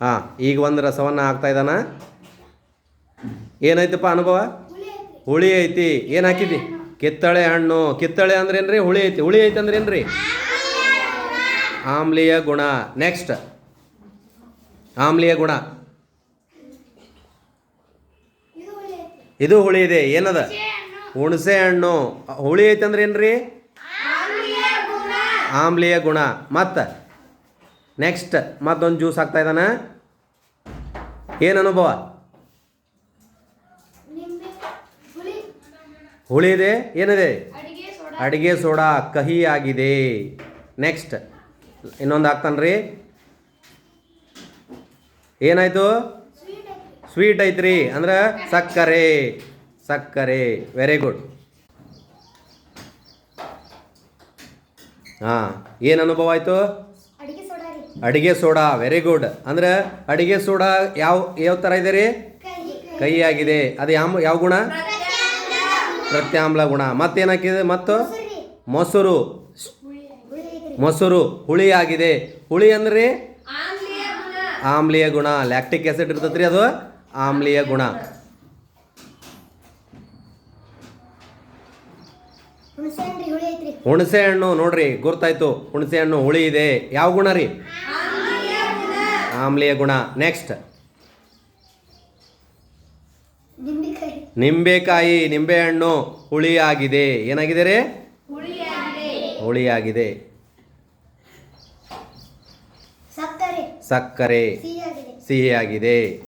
ಹಾಂ, ಈಗ ಒಂದು ರಸವನ್ನು ಹಾಕ್ತಾ ಇದ್ದಾನ. ಏನೈತಪ್ಪ ಅನುಭವ? ಹುಳಿ ಐತಿ. ಏನು ಹಾಕಿದ್ದಿ? ಕಿತ್ತಳೆ ಹಣ್ಣು. ಕಿತ್ತಳೆ ಅಂದ್ರೇನ್ರಿ? ಹುಳಿ ಐತಿ. ಹುಳಿ ಐತಿ ಅಂದ್ರೇನ್ರಿ? ಆಮ್ಲೀಯ ಗುಣ. ನೆಕ್ಸ್ಟ್ ಆಮ್ಲೀಯ ಗುಣ. ಇದು ಹುಳಿ ಇದೆ. ಏನದ? ಹುಣಸೆ ಹಣ್ಣು. ಹುಳಿ ಐತೆ ಅಂದ್ರೆ ಏನ್ರಿ ಆಮ್ಲೀಯ ಗುಣ. ಮತ್ತು? ನೆಕ್ಸ್ಟ್ ಮತ್ತೊಂದು ಜ್ಯೂಸ್ ಹಾಕ್ತಾ ಇದ್ದಾನೆ. ಏನು ಅನುಭವ? ಹುಳಿ. ಇದೆ? ಏನಿದೆ? ಅಡಿಗೆ ಸೋಡಾ. ಕಹಿ ಆಗಿದೆ ನೆಕ್ಸ್ಟ್ ಇನ್ನೊಂದು ಹಾಕ್ತಾನ್ರಿ ಏನಾಯ್ತು? ಸ್ವೀಟ್ ಐತ್ರಿ. ಅಂದ್ರೆ ಸಕ್ಕರೆ. ಸಕ್ಕರೆ. ವೆರಿ ಗುಡ್ ಹಾಂ ಏನು ಅನುಭವ ಆಯಿತು? ಅಡಿಗೆ ಸೋಡಾ ವೆರಿ ಗುಡ್ ಅಂದ್ರೆ ಅಡಿಗೆ ಸೋಡಾ ಯಾವ ಯಾವ ಥರ ಇದೆ ರೀ? ಆಗಿದೆ ಅದು ಯಾವ ಯಾವ ಗುಣ? ಪ್ರತ್ಯಾಮ್ಲ ಗುಣ. ಮತ್ತೇನು ಏನಾಗಿದೆ ಮತ್ತು? ಮೊಸರಿ. ಮೊಸರು ಹುಳಿ ಆಗಿದೆ ಹುಳಿ ಅಂದ್ರೆ? ಆಮ್ಲೀಯ ಗುಣ. ಲ್ಯಾಕ್ಟಿಕ್ ಆಸಿಡ್ ರೀ ಅದು? ಆಮ್ಲೀಯ ಗುಣ. ಹುಣಸೆ ಹಣ್ಣು ನೋಡ್ರಿ ಗುರ್ತಾಯ್ತು. ಹುಣಸೆ ಹಣ್ಣು ಹುಳಿ ಇದೆ. ಯಾವ ಗುಣ ರೀ? ಆಮ್ಲಿಯ ಗುಣ. ನೆಕ್ಸ್ಟ್ ನಿಂಬೆಕಾಯಿ. ನಿಂಬೆ ನಿಂಬೆಹಣ್ಣು ಹುಳಿ ಆಗಿದೆ ಏನಾಗಿದೆ ರೀ? ಹುಳಿ ಆಗಿದೆ ಸಕ್ಕರೆ. ಸಿಹಿಯಾಗಿದೆ.